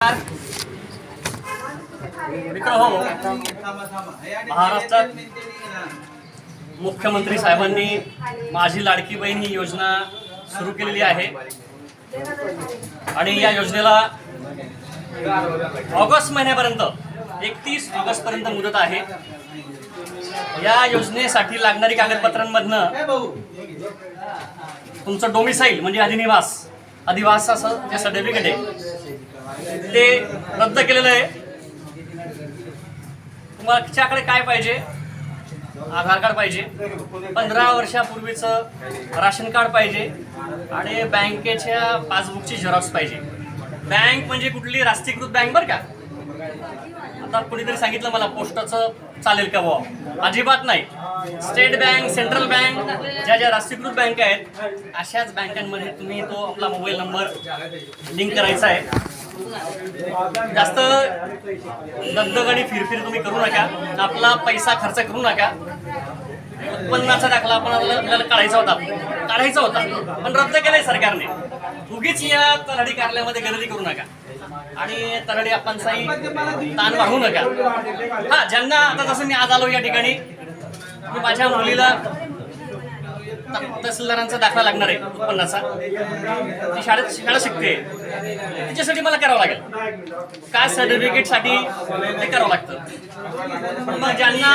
हो. महाराष्ट्रात मुख्यमंत्री साहेबांनी माझी लाडकी बहीण ही योजना सुरू केलेली आहे. आणि या योजनेला ऑगस्ट महिन्यापर्यंत एकतीस ऑगस्ट पर्यंत मुदत आहे. या योजनेसाठी लागणारी कागदपत्रांमधनं तुमचं डोमिसाईल म्हणजे अधिनिवास अधिवासाचं जे सर्टिफिकेट आहे ते रद्द केलेलं आहे. तुमच्याकडे काय पाहिजे? आधार कार्ड पाहिजे. पंधरा वर्षापूर्वीचं राशन कार्ड पाहिजे. आणि बँकेच्या पासबुकची झेरॉक्स पाहिजे. बँक म्हणजे कुठली? राष्ट्रीयकृत बँक बरं का? आता कुणीतरी सांगितलं मला पोस्टाचं चालेल का बुवा? अजिबात नाही. स्टेट बँक सेंट्रल बँक ज्या ज्या राष्ट्रीयकृत बँक आहेत अशाच बँकांमध्ये तुम्ही तो आपला मोबाईल नंबर लिंक करायचा आहे. जास्त दगदग फिरफिर तुम्ही करू नका. आपला पैसा खर्च करू नका. उत्पन्नाचा दाखला आपण आपल्याला काढायचा होता. काढायचा होता. पण रद्द केलाय सरकारने. उगीच या तलाठी कार्यालयामध्ये गर्दी करू नका. आणि तलाठी आपणचाही ताण वाढवू नका. हा ज्यांना आता जसं मी आज आलो या ठिकाणी मी माझ्या मुलीला तहसीलदारांचा दाखला लागणार आहे उत्पन्नाचा. ती शाळेत शाळा शिकते. तिच्यासाठी मला करावं लागेल. कास्ट सर्टिफिकेटसाठी? ते करावं लागतं. मग ज्यांना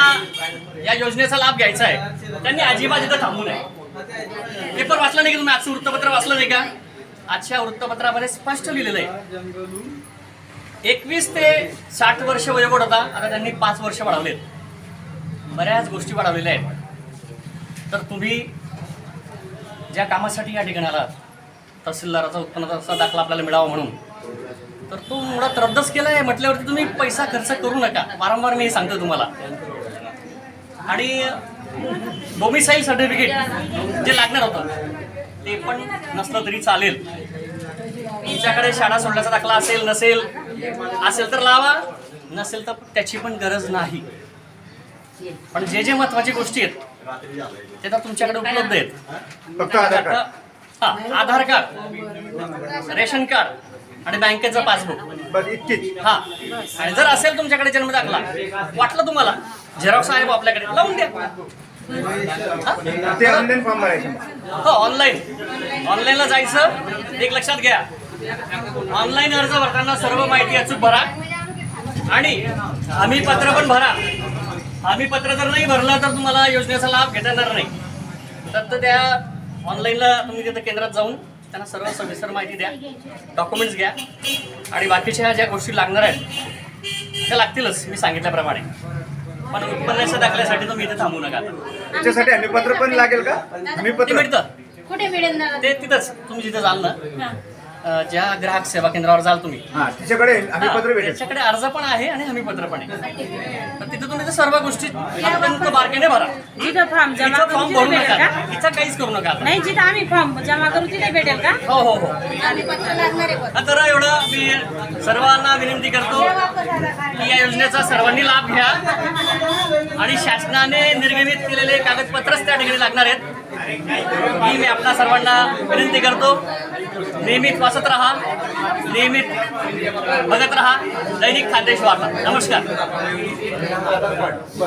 या योजनेचा लाभ घ्यायचा आहे त्यांनी अजिबात इथं थांबू नये. पेपर वाचला नाही का तुम्ही आजचं वृत्तपत्र वाचलं नाही का? आजच्या वृत्तपत्रामध्ये स्पष्ट लिहिलेलं आहे. एकवीस ते साठ वर्ष वयोगट होता. आता त्यांनी पाच वर्ष वाढवलेत. बऱ्याच गोष्टी वाढवलेल्या आहेत. तर तुम्ही ज्या कामासाठी या ठिकाणी आलात तहसीलदाराचा उत्पन्नाचा दाखला आपल्याला मिळावा म्हणून तर तो मुळात रद्दच केला आहे म्हटल्यावरती तुम्ही पैसा खर्च करू नका. वारंवार मी हे सांगतो तुम्हाला. आणि डोमिसाईल सर्टिफिकेट जे लागणार होतं ते पण नसलं तरी चालेल. तुमच्याकडे शाळा सोडण्याचा दाखला असेल नसेल असेल तर लावा नसेल तर त्याची पण गरज नाही. पण जे जे महत्वाची गोष्टी आहेत ते तर तुमच्याकडे उपलब्ध आहेत. फक्त आधार कार्ड. हा आधार कार्ड रेशन कार्ड आणि बँकेचं पासबुक. इतकीच. हा. आणि जर असेल तुमच्याकडे जन्म दाखला वाटलं तुम्हाला झेरॉक्स आहे बुवा आपल्याकडे लावून द्या? ते ऑनलाईन फॉर्म भरायचे. हो ऑनलाईन ऑनलाईनला जायचं एक लक्षात घ्या. ऑनलाईन अर्ज भरताना सर्व माहिती अचूक भरा. आणि हमी पत्र पण भरा. हमी पत्र जर नाही भरलं तर तुम्हाला योजनेचा लाभ घेता येणार नाही. तर त्या ऑनलाईनला तुम्ही तिथं केंद्रात जाऊन त्यांना सर्व सविस्तर माहिती द्या डॉक्युमेंट्स घ्या आणि बाकीच्या ज्या गोष्टी लागणार आहेत त्या लागतीलच मी सांगितल्याप्रमाणे. पण उत्पन्नाच्या दाखल्यासाठी तुम्ही इथे थांबू नका त्याच्यासाठी हमीपत्र पण लागेल का? ते हमीपत्र. मिळतं. कुठे मिळेल? ते तिथंच तुम्ही जिथे जाल ना. अं, ज्या ग्राहक सेवा केंद्रावर जाल तुम्ही. हा तिच्याकडे हमीपत्र हा, भेटेल. त्याच्याकडे अर्ज पण आहे आणि हमीपत्र पण आहे. तर तिथे तुम्ही सर्व गोष्टी बारकेने भरा. जिथं फॉर्म जमा करू फॉर्म तिथे भरू भेटेल नका. का? काहीच करू नका आता. नाही जिथं आम्ही फॉर्म जमा करू तिथे भेटेल का? हो हो हो. पत्र. तर एवढं मी सर्वांना विनंती करतो की या योजनेचा सर्वांनी लाभ घ्या. आणि शासनाने निर्गमित केलेले कागदपत्रच त्या ठिकाणी लागणार आहेत. ही मी आपल्या सर्वांना विनंती करतो नियमित वाचत राहा नियमित बघत राहा दैनिक खानदेश वार्ता नमस्कार.